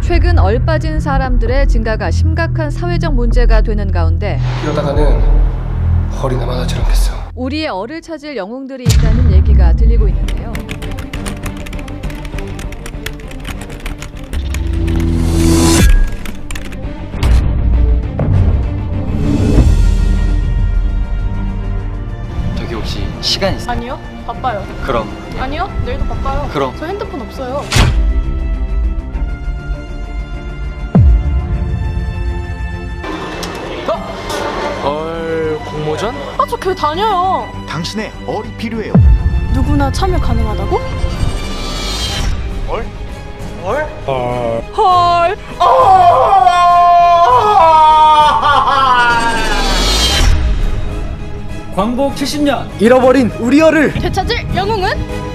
최근 얼빠진 사람들의 증가가 심각한 사회적 문제가 되는 가운데 이러다가는 허리나 맞아지 않겠어. 우리의 얼을 찾을 영웅들이 있다는 얘기가 들리고 있는데요. 저기 혹시 시간 있어? 아니요, 바빠요. 그럼 아니요, 내일도 바빠요. 그럼. 저 핸드폰 없어요. 공모전? 아, 저 교회 다녀요. 당신의 얼이 필요해요. 누구나 참여 가능하다고? 얼? 헐. 광복 70년 잃어버린 우리 얼을 되찾을 영웅은?